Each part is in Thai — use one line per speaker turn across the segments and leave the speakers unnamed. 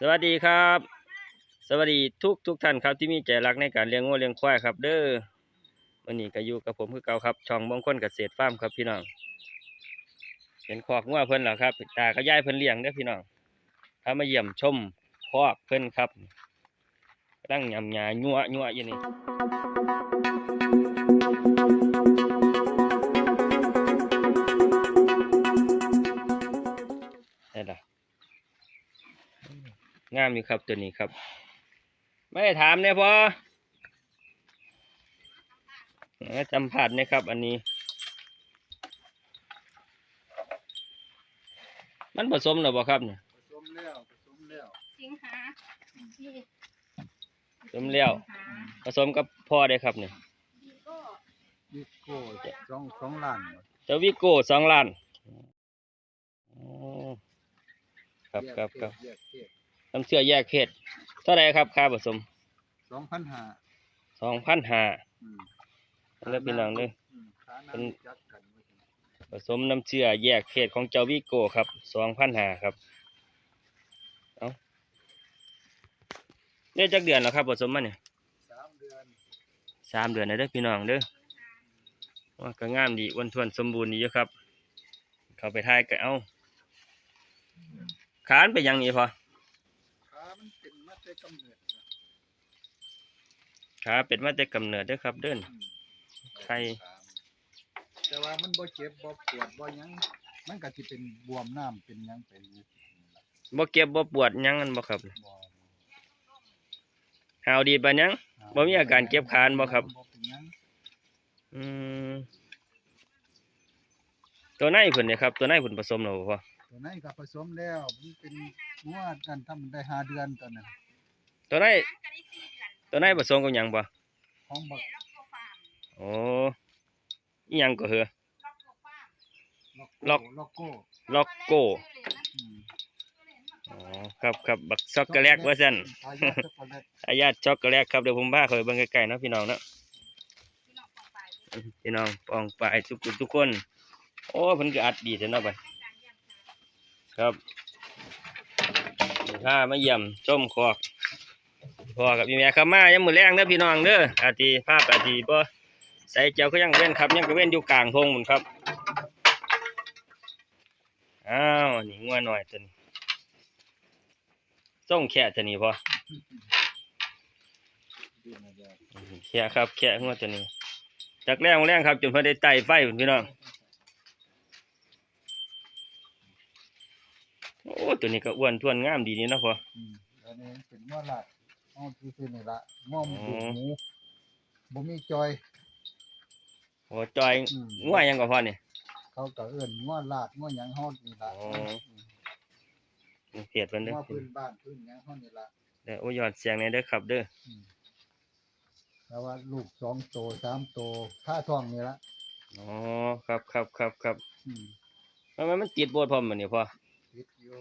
สวัสดีครับ สวัสดีทุกทุกท่านครับที่มีใจรักในการเลี้ยงงัวเลี้ยงควายครับ เด้อวันนี้ก็อยู่กับผมคือเก่าครับช่องมงคลเกษตรฟาร์มครับพี่น้องเห็นคอกงัวเพิ่นแล้วครับตาก็ย่ายเพิ่นเลี้ยงเด้อพี่น้องพามาเยี่ยมชมคอกเพิ่นครับกำลังยำหยาญัวญัวอยู่นี่ งามอยู่ครับตัวนี้ครับ ไม่ได้ถามเนี่ยพอเอ่อจำผัดนะครับ อันนี้ มันผสมหรือเปล่าครับเนี่ย
ผสมแล้วผสมแล้ว
สิงหาที่
ผสมแล้ว
สิงหา
ผสมกับพ่อได้ครับเนี่ย
ดีก็
วิโก้สองสองล้านบ่
เจ้าวิโก้สองล้านอ๋อครับครับครับ
แยกเพศ
น้ำเชื่อแยกเพศเท่าไหรครับค่าผสม
สองพันห้า
สองพันห้า
อืม
เลือกพี่น้องเด้อ
อืมขา
เป็น
น้ำจัดกันไว้จัง
ผสมน้ำเชื่อแยกเพศของเจ้าวิโก้ครับสองพันห้าครับเอาเนี่ยจักเดือนแล้วครับผสมมาเนี่ย
สามเดือน
สามเดือนแล้วเด้อพี่น้องเด้อว่าก็งามดีอ้วนท้วนสมบูรณ์ดีอยู่ครับ เข้าไปทายก็เอาขานไปยังนี้พอ
ขามันเป็นมาแต่ กำเนิดนะ
ขาเป็นมาแต่กำเนิดเด้อครับ เด้น
อืม
ไข่
แต่ว่ามันบ่เจ็บบ่ปวดบ่หยังมันก็สิเป็นบวมน้ำเป็นหยังเป็นอยู่นี่ล่ะ
บ่เก็บบ่ปวดหยังกันบ่ครับ
บ่
หาวดีปานหยัง บ่มีอาการเจ็บขาบ่ครับ
บ่เป็นหยัง
อืมตัวในเพิ่นเนี่ยครับ ตัวในเพิ่นผสมแล้วบ่พอ
ตัวนั้นก็ผสมแล้วมันเป็นงวดกันทำได้ห้าเดือนตอนนั้น
ตัวใน
หางก็ได้สี่เดือน
ตัวในผสมกับหยังบ่
ของบัก
ล็อกโกฟาร์ม
โอ้อีหยังก็เหรอ
ล็อกโกฟาร์ม
ล็อกโก้
ล็อกโก้
อืม
อ๋อครับครับบักช็อกโกแลตว่าซั่น
ทายาทช็อกโกแลต
อายาตช็อกโกแลตครับเดี๋ยวผมพาเขาไปเบิ่งใกล้ๆเนาะพี่น้องเนาะ
พี่น้องปองไป
พี่น้องปองปลายทุกคนทุกคน โอ้เพิ่นก็อัดดีแท้เนาะบัดครับถ้ามาเยี่ยมชมคอก พ่อกับพี่แม่ครับมายังมือแรงเด้อพี่น้องเด้ออาทิภาพอาทิบ่ใส่เจ้าก็ยังเว้นครับ ยังก็เว้นอยู่กลางพงหมุนครับอ้าวนี่งัวหน่อยตัวนี้ส่งแค่ตัวนี้พอแค่ครับแค่งัวตัวนี้จากแรงแรงครับจนพิ่นได้ไต่ไฟพี่น้องโอ้ตัวนี้ก็อ้วนท้วนงามดีนี่นะพ่อ
อันนี้เป็นงวลา ดเอาที่คือนี่ละง้อม
อ๋อ
ดูกหมูบ่มีจอย
โอ้จอย
อืม
งัวหยังก็พ่อนี่
เขาก็เอิ้นงวลาดงวหยังเฮานี่ละ
อ๋อเพียดเพิ่นเด้
ง
อ
วพื้นบ้านพื้นหยังเฮานี่ละ
เด้อโอ้ยอดเสียงในเด้อครับเด้อ
อืมแต่ว่าลูกสองโตสามโตค่าท้องนี่ละ
อ๋อ ครับครับครับครับ
อืม
ทำไมมันติดโบดพร้อมบัดนี้พ่อ
ติดอยู่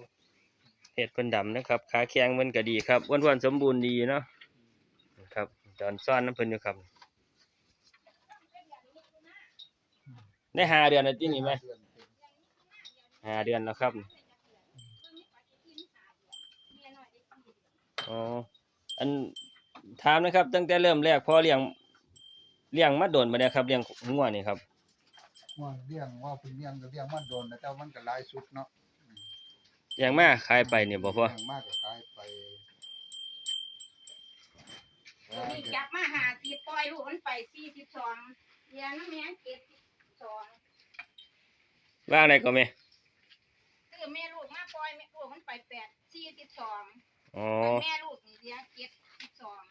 เห็ดเพิ่นดำนะครับ ขาแข็งเพิ่นก็ดีครับอ้วนๆสมบูรณ์ดีเนาะครับจอนซ่อนน้ำเพิ่นอยู่ครับได้หาเดือนแล้วที่นี่ไหมหาเดือนแล้วครับอ๋ออันถามนะครับ ตั้งแต่เริ่มแรกพ่อเลี้ยงเลี้ยงมาโดนมาเนี่ยครับเลี้ยงงัวนี่ครับ
ว่าเลี้ยงว่าเพิ่นเลี้ยงก็เลี้ยงมันโดนแต่ว่ามันก็หลายสุดเนาะ
เลี้ยงมาขายไปเนี่ยบ่พ่อ
เลี้ยงมากก็ขายไป
นี่จับมาหาสีปล่อยลูกมันไปสี่สิบสองเรียนน้ำแม่เจ็ดสิบสอง
ว่างไหนก็แม่
คือแม่ลูกมาปล่อยแม่ลูกมันไปแปดสี่สิบสอง
อ๋อ
แม่ลูกนี่เรียนเจ็ดสิบสอง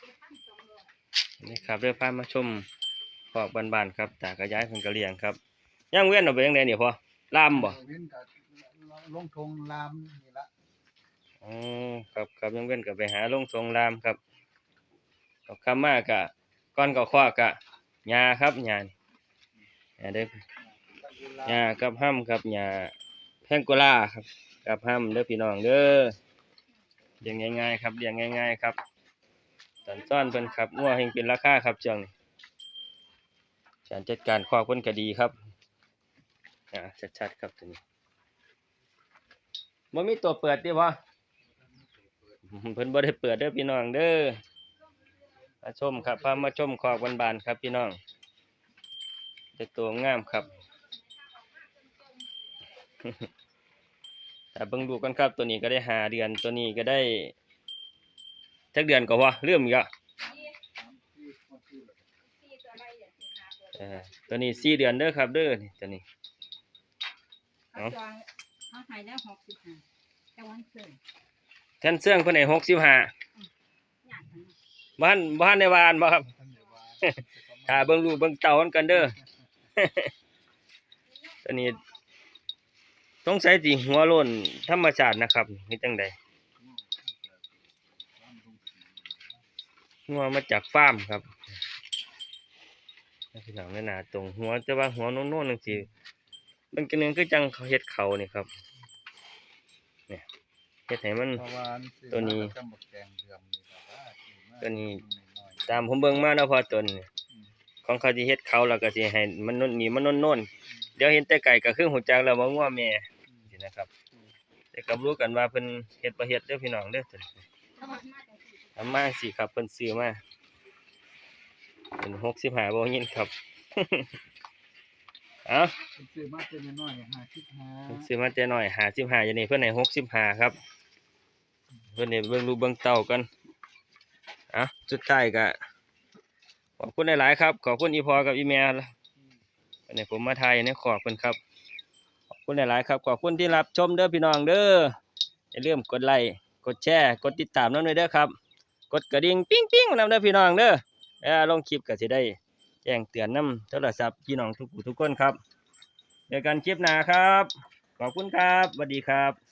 เจ็ดพันสองร้อย
นี่ครับเด้อพามาชมพอกบ้านๆครับตากระย้ายเพิ่นก็เลี้ยงครับย่างเว้นเอาไปจังไดนี่พ่อลามบ่
เว้นก็ ลงทงลามนี่ละ
อ๋อครับครับยังเว้นก็ไปหาลงทรงรามครับก็คำมากะก้อนก็คว้ากะหญ้าครับหญ้านี่หญ้าเด้อหญ้ากับห้ำครับหญ้าแพงโกลาครับกับห้ำเด้อพี่น้องเด้อเลี้ยงง่ายๆครับเลี้ยงง่าย ๆ ครับตอนซ่อนเพิ่นครับงัวเฮงเป็นราคาครับช่วงการจัดการครอบเพิ่นก็ดีครับอ่าชัดๆครับตัวนี้ บ่มีตัวเปิดติบ่เพิ่นบ่ได้เปิดเด้อพี่น้องเด้อมาชมครับพามาชมคอกบานๆครับพี่น้องได้ตัวงามครับแต่เบิ่งดูกันครับตัวนี้ก็ได้หาเดือนตัวนี้ก็ได้จักเดือนก็ว่าเริ่มอีกอะ
ตัว
นี้สี่เดือนเด้อครับเด้อตัวนี้
เขา จองเขาให้แล้วหกสิบห้าแต่วันเกิด
แทนเสื่องเพิ่นให้หกสิบห้า
ญาติทั้งนั้น
บ้านบ้านในวานบ่ครับ
ท่านได้ว่า
ถ้าเบิ่งรูปเบิ่งเต่ามันกันเด้อตัวนี้ต้องใส่สีหัวโล้นธรรมชาตินะครับนี่จังใดหัวมาจากฟาร์มครับพี่น้องนี่นาตรงหัวแต่ว่าหัวโน่นๆจังซี่ มันก็นึงคือจังเขาเฮ็ดเขานี่ครับเนี่ยเฮ็ดให้มัน
เพราะว่าอัซื้อ
ตัวนี้
มาก็บักแกงเดือมนี่ล่ะว่าซื้อมา
ตัวนี้
น้อย
ตามผมเบิ่งมาแล้วพอตนนี่
ๆอืม
ของเขาสิเฮ็ดเขาแล้วก็สิให้มันโน่นนี่มันโน่นๆเดี๋ยวเห็นแต่ไก่ก็คือหูจักแล้วว่างัวแม่
อืม
สินะครับแต่ก็รู้กันว่าเพิ่นเฮ็ดบ่เฮ็ดเด้อพี่น้องเด้อตัวนี้
เขาบอกมาแต่สี่
ทำมาสิครับเพิ่นซื้อมาเป็น65บ่ยินครับเอ้า
เพิ่นซื้อมาเป็นน้อยๆห้าสิบห้า
เพิ่นซื้อมาแต่น้อย55อย่างนี้เพิ่นให้65ครับ เพิ่นให้เบิ่งรูปเบิ่งเต้ากันเอะสุดท้ายก็ขอบคุณหลายๆครับ ขอบคุณอีพอกับอีแม่อันนี้ผมมาถ่ายในขอบเพิ่นครับ ขอบคุณหลายๆครับ ขอบคุณที่รับชมเด้อพี่น้องเด้อ อย่าลืมกดไลค์ กดแชร์ กดติดตามน้ำด้วยเด้อครับ กดกระดิ่งปิ้งปิ้งนำเด้อพี่น้องเด้อเวลาลงคลิปก็สิได้แจ้งเตือนนำโทรศัพท์พี่น้องทุกผู้ทุกคนครับเจอกันคลิปหน้าครับ ขอบคุณครับสวัสดีครับ